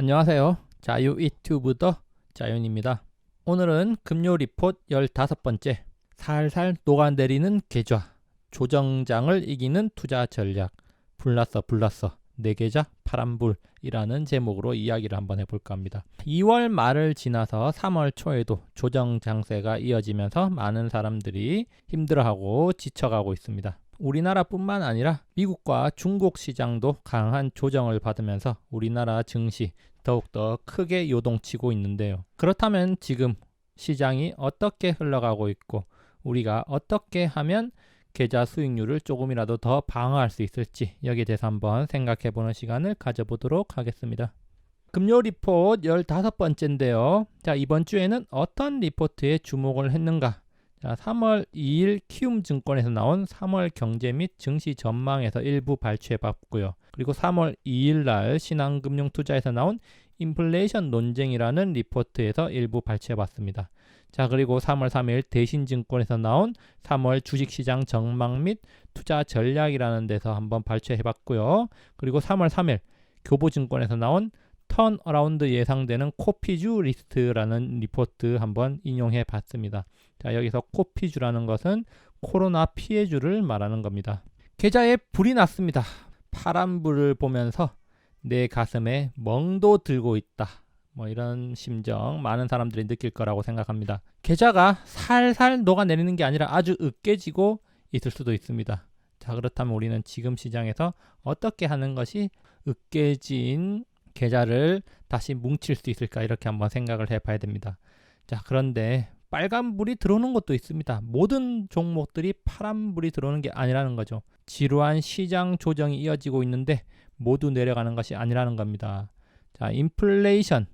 안녕하세요. 자유 유튜브더 자윤입니다. 오늘은 금요 리포트 15번째 살살 녹아내리는 계좌 조정장을 이기는 투자 전략 불났어 불났어 내 계좌 파란불이라는 제목으로 이야기를 한번 해볼까 합니다. 2월 말을 지나서 3월 초에도 조정 장세가 이어지면서 많은 사람들이 힘들어하고 지쳐가고 있습니다. 우리나라뿐만 아니라 미국과 중국 시장도 강한 조정을 받으면서 우리나라 증시 더욱더 크게 요동치고 있는데요. 그렇다면 지금 시장이 어떻게 흘러가고 있고 우리가 어떻게 하면 계좌 수익률을 조금이라도 더 방어할 수 있을지 여기에 대해서 한번 생각해 보는 시간을 가져보도록 하겠습니다. 금요 리포트 15번째인데요. 자, 이번 주에는 어떤 리포트에 주목을 했는가? 자, 3월 2일 키움증권에서 나온 3월 경제 및 증시 전망에서 일부 발췌해 봤고요. 그리고 3월 2일 날 신한금융투자에서 나온 인플레이션 논쟁이라는 리포트에서 일부 발췌해 봤습니다. 자, 그리고 3월 3일 대신증권에서 나온 3월 주식시장 전망 및 투자 전략이라는 데서 한번 발췌해 봤고요. 그리고 3월 3일 교보증권에서 나온 턴 어라운드 예상되는 코피주 리스트라는 리포트 한번 인용해 봤습니다. 자, 여기서 코피주라는 것은 코로나 피해주를 말하는 겁니다. 계좌에 불이 났습니다. 파란 불을 보면서 내 가슴에 멍도 들고 있다. 뭐 이런 심정 많은 사람들이 느낄 거라고 생각합니다. 계좌가 살살 녹아내리는 게 아니라 아주 으깨지고 있을 수도 있습니다. 자, 그렇다면 우리는 지금 시장에서 어떻게 하는 것이 으깨진 계좌를 다시 뭉칠 수 있을까 이렇게 한번 생각을 해봐야 됩니다. 자, 그런데 빨간불이 들어오는 것도 있습니다. 모든 종목들이 파란불이 들어오는 게 아니라는 거죠. 지루한 시장 조정이 이어지고 있는데 모두 내려가는 것이 아니라는 겁니다. 자, 인플레이션,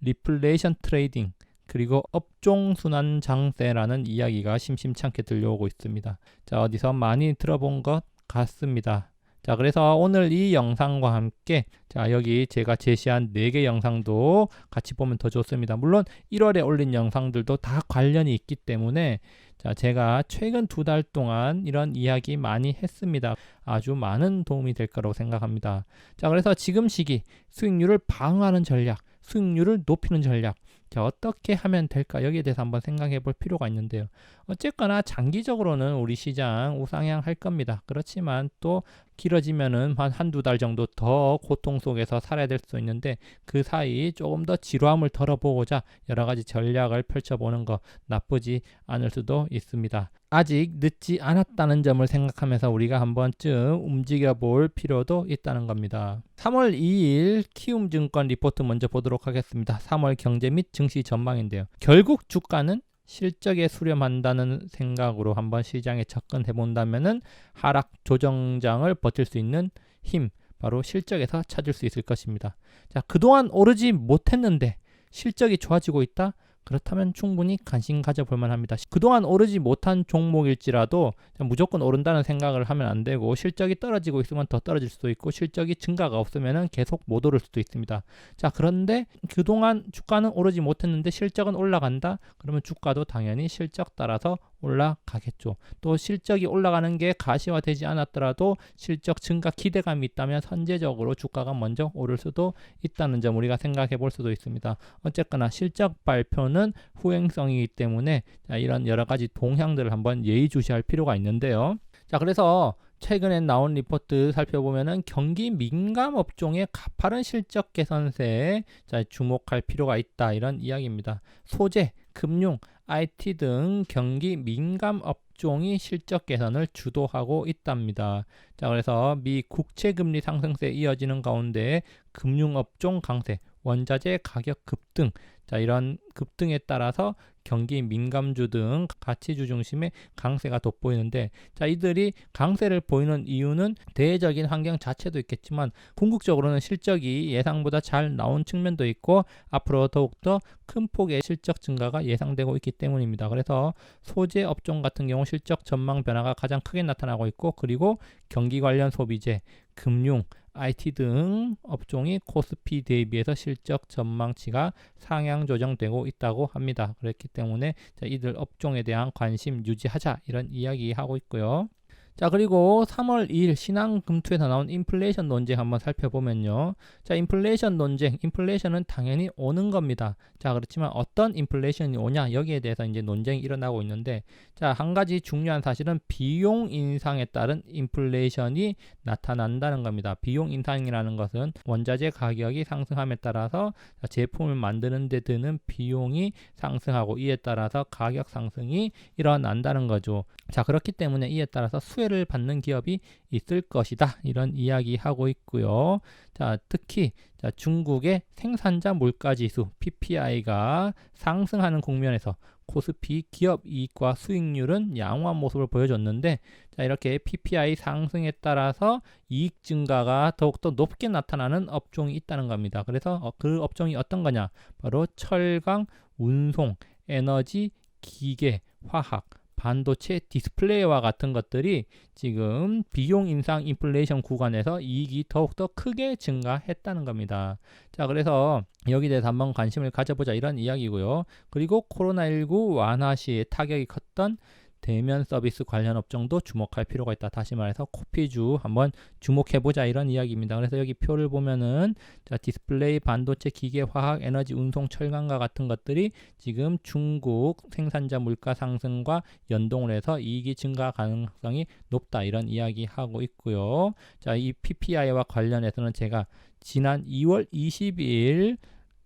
리플레이션 트레이딩, 그리고 업종 순환 장세라는 이야기가 심심찮게 들려오고 있습니다. 자, 어디서 많이 들어본 것 같습니다. 자, 그래서 오늘 이 영상과 함께 자, 여기 제가 제시한 4개 영상도 같이 보면 더 좋습니다. 물론 1월에 올린 영상들도 다 관련이 있기 때문에 자, 제가 최근 두 달 동안 이런 이야기 많이 했습니다. 아주 많은 도움이 될 거라고 생각합니다. 자, 그래서 지금 시기 수익률을 방어하는 전략, 수익률을 높이는 전략, 자, 어떻게 하면 될까? 여기에 대해서 한번 생각해 볼 필요가 있는데요. 어쨌거나 장기적으로는 우리 시장 우상향 할 겁니다. 그렇지만 또 길어지면은 한 한두 달 정도 더 고통 속에서 살아야 될 수 있는데 그 사이 조금 더 지루함을 덜어보고자 여러 가지 전략을 펼쳐보는 거 나쁘지 않을 수도 있습니다. 아직 늦지 않았다는 점을 생각하면서 우리가 한 번쯤 움직여 볼 필요도 있다는 겁니다. 3월 2일 키움증권 리포트 먼저 보도록 하겠습니다. 3월 경제 및 증시 전망인데요. 결국 주가는 실적에 수렴한다는 생각으로 한번 시장에 접근해 본다면은 하락 조정장을 버틸 수 있는 힘 바로 실적에서 찾을 수 있을 것입니다. 자, 그동안 오르지 못했는데 실적이 좋아지고 있다? 그렇다면 충분히 관심 가져볼 만합니다. 그동안 오르지 못한 종목일지라도 무조건 오른다는 생각을 하면 안 되고 실적이 떨어지고 있으면 더 떨어질 수도 있고 실적이 증가가 없으면 계속 못 오를 수도 있습니다. 자 그런데 그동안 주가는 오르지 못했는데 실적은 올라간다? 그러면 주가도 당연히 실적 따라서 올라가겠죠. 또 실적이 올라가는 게 가시화되지 않았더라도 실적 증가 기대감이 있다면 선제적으로 주가가 먼저 오를 수도 있다는 점 우리가 생각해 볼 수도 있습니다. 어쨌거나 실적 발표는 후행성이기 때문에 이런 여러 가지 동향들을 한번 예의주시할 필요가 있는데요. 자, 그래서 최근에 나온 리포트 살펴보면은 경기 민감 업종의 가파른 실적 개선세에 주목할 필요가 있다 이런 이야기입니다. 소재, 금융, IT 등 경기 민감 업종이 실적 개선을 주도하고 있답니다. 자, 그래서 미 국채 금리 상승세 이어지는 가운데 금융 업종 강세, 원자재 가격 급등, 자, 이런 급등에 따라서 경기 민감주 등 가치주 중심의 강세가 돋보이는데 자 이들이 강세를 보이는 이유는 대외적인 환경 자체도 있겠지만 궁극적으로는 실적이 예상보다 잘 나온 측면도 있고 앞으로 더욱더 큰 폭의 실적 증가가 예상되고 있기 때문입니다. 그래서 소재 업종 같은 경우 실적 전망 변화가 가장 크게 나타나고 있고 그리고 경기 관련 소비재, 금융, IT 등 업종이 코스피 대비해서 실적 전망치가 상향 조정되고 있다고 합니다. 그렇기 때문에 이들 업종에 대한 관심 유지하자 이런 이야기 하고 있고요. 자, 그리고 3월 2일 신한금투에서 나온 인플레이션 논쟁 한번 살펴보면요. 자, 인플레이션 논쟁, 인플레이션은 당연히 오는 겁니다. 자, 그렇지만 어떤 인플레이션이 오냐 여기에 대해서 이제 논쟁이 일어나고 있는데 자, 한 가지 중요한 사실은 비용 인상에 따른 인플레이션이 나타난다는 겁니다. 비용 인상이라는 것은 원자재 가격이 상승함에 따라서 제품을 만드는 데 드는 비용이 상승하고 이에 따라서 가격 상승이 일어난다는 거죠. 자, 그렇기 때문에 이에 따라서 수 혜를 받는 기업이 있을 것이다. 이런 이야기 하고 있고요. 자, 특히 자, 중국의 생산자 물가 지수 PPI가 상승하는 국면에서 코스피 기업 이익과 수익률은 양호한 모습을 보여줬는데 자, 이렇게 PPI 상승에 따라서 이익 증가가 더욱더 높게 나타나는 업종이 있다는 겁니다. 그래서 어, 그 업종이 어떤 거냐? 바로 철강, 운송, 에너지, 기계, 화학, 반도체 디스플레이와 같은 것들이 지금 비용 인상 인플레이션 구간에서 이익이 더욱더 크게 증가했다는 겁니다. 자, 그래서 여기 대해서 한번 관심을 가져보자 이런 이야기고요. 그리고 코로나19 완화 시에 타격이 컸던 대면 서비스 관련 업종도 주목할 필요가 있다. 다시 말해서 코피주 한번 주목해 보자 이런 이야기입니다. 그래서 여기 표를 보면은 자 디스플레이, 반도체, 기계, 화학, 에너지, 운송, 철강과 같은 것들이 지금 중국 생산자 물가 상승과 연동을 해서 이익이 증가 가능성이 높다 이런 이야기 하고 있고요. 자 이 PPI와 관련해서는 제가 지난 2월 22일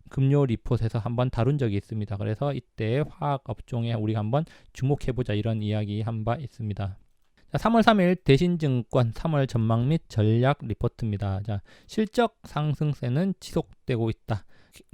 금요 리포트에서 한번 다룬 적이 있습니다. 그래서 이때 화학 업종에 우리가 한번 주목해 보자 이런 이야기 한 바 있습니다. 자, 3월 3일 대신증권 3월 전망 및 전략 리포트입니다. 자, 실적 상승세는 지속되고 있다.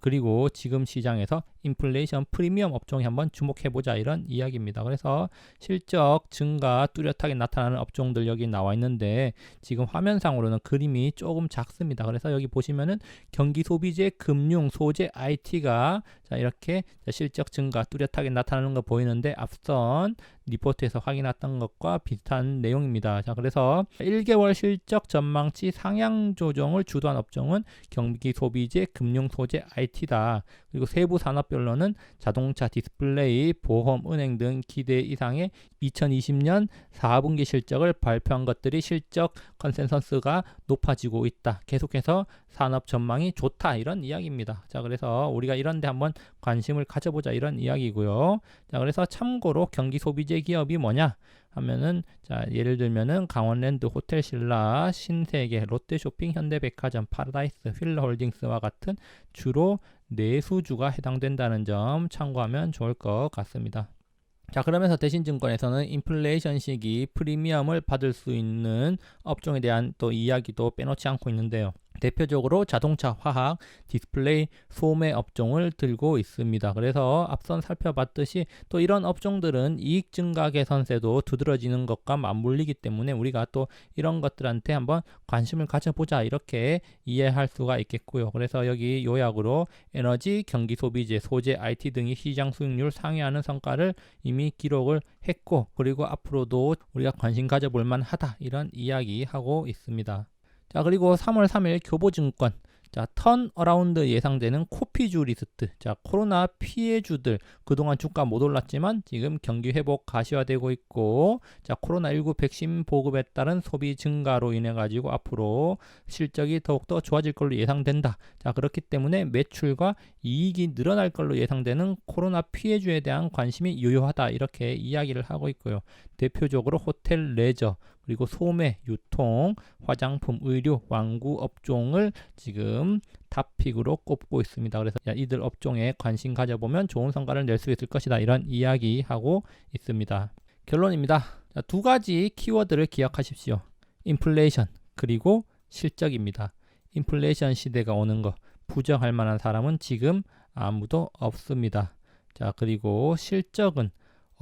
그리고 지금 시장에서 인플레이션 프리미엄 업종에 한번 주목해 보자 이런 이야기입니다. 그래서 실적 증가 뚜렷하게 나타나는 업종들 여기 나와 있는데 지금 화면상으로는 그림이 조금 작습니다. 그래서 여기 보시면은 경기 소비재, 금융, 소재, IT가 자 이렇게 실적 증가 뚜렷하게 나타나는 거 보이는데 앞선 리포트에서 확인했던 것과 비슷한 내용입니다. 자, 그래서 1개월 실적 전망치 상향 조정을 주도한 업종은 경기 소비재, 금융 소재, IT다. 그리고 세부 산업 별로는 자동차, 디스플레이, 보험, 은행 등 기대 이상의 2020년 4분기 실적을 발표한 것들이 실적 컨센서스가 높아지고 있다. 계속해서 산업 전망이 좋다 이런 이야기입니다. 자, 그래서 우리가 이런 데 한번 관심을 가져보자 이런 이야기고요. 자, 그래서 참고로 경기 소비재 기업이 뭐냐? 하면은 자 예를 들면은 강원랜드 호텔신라 신세계 롯데쇼핑 현대백화점 파라다이스 휠러홀딩스와 같은 주로 내수주가 해당된다는 점 참고하면 좋을 것 같습니다. 자 그러면서 대신증권에서는 인플레이션 시기 프리미엄을 받을 수 있는 업종에 대한 또 이야기도 빼놓지 않고 있는데요. 대표적으로 자동차, 화학, 디스플레이, 소매 업종을 들고 있습니다. 그래서 앞선 살펴봤듯이 또 이런 업종들은 이익 증가 개선세도 두드러지는 것과 맞물리기 때문에 우리가 또 이런 것들한테 한번 관심을 가져보자 이렇게 이해할 수가 있겠고요. 그래서 여기 요약으로 에너지, 경기 소비재, 소재, IT 등이 시장 수익률 상회하는 성과를 이미 기록을 했고 그리고 앞으로도 우리가 관심 가져볼 만하다 이런 이야기하고 있습니다. 자, 그리고 3월 3일 교보증권 자, 턴 어라운드 예상되는 코피주 리스트. 자, 코로나 피해주들 그동안 주가 못 올랐지만 지금 경기 회복 가시화되고 있고 자, 코로나19 백신 보급에 따른 소비 증가로 인해 가지고 앞으로 실적이 더욱더 좋아질 걸로 예상된다. 자, 그렇기 때문에 매출과 이익이 늘어날 걸로 예상되는 코로나 피해주에 대한 관심이 유효하다. 이렇게 이야기를 하고 있고요. 대표적으로 호텔 레저 그리고 소매, 유통, 화장품, 의류, 완구 업종을 지금 탑픽으로 꼽고 있습니다. 그래서 이들 업종에 관심 가져보면 좋은 성과를 낼 수 있을 것이다. 이런 이야기하고 있습니다. 결론입니다. 자, 두 가지 키워드를 기억하십시오. 인플레이션 그리고 실적입니다. 인플레이션 시대가 오는 거 부정할 만한 사람은 지금 아무도 없습니다. 자, 그리고 실적은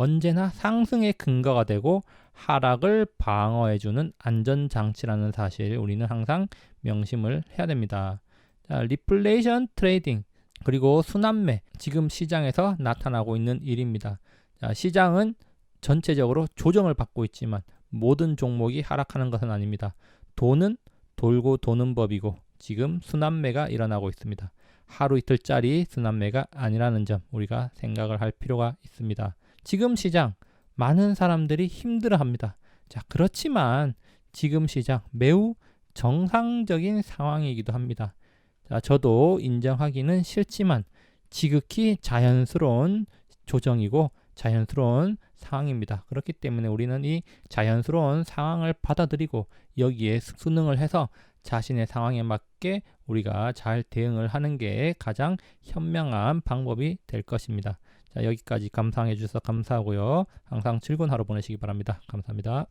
언제나 상승의 근거가 되고 하락을 방어해주는 안전장치라는 사실 우리는 항상 명심을 해야 됩니다. 자, 리플레이션 트레이딩 그리고 순환매 지금 시장에서 나타나고 있는 일입니다. 자, 시장은 전체적으로 조정을 받고 있지만 모든 종목이 하락하는 것은 아닙니다. 돈은 돌고 도는 법이고 지금 순환매가 일어나고 있습니다. 하루 이틀짜리 순환매가 아니라는 점 우리가 생각을 할 필요가 있습니다. 지금 시장 많은 사람들이 힘들어 합니다. 자, 그렇지만 지금 시장 매우 정상적인 상황이기도 합니다. 자, 저도 인정하기는 싫지만 지극히 자연스러운 조정이고 자연스러운 상황입니다. 그렇기 때문에 우리는 이 자연스러운 상황을 받아들이고 여기에 순응을 해서 자신의 상황에 맞게 우리가 잘 대응을 하는 게 가장 현명한 방법이 될 것입니다. 자, 여기까지 감상해 주셔서 감사하고요. 항상 즐거운 하루 보내시기 바랍니다. 감사합니다.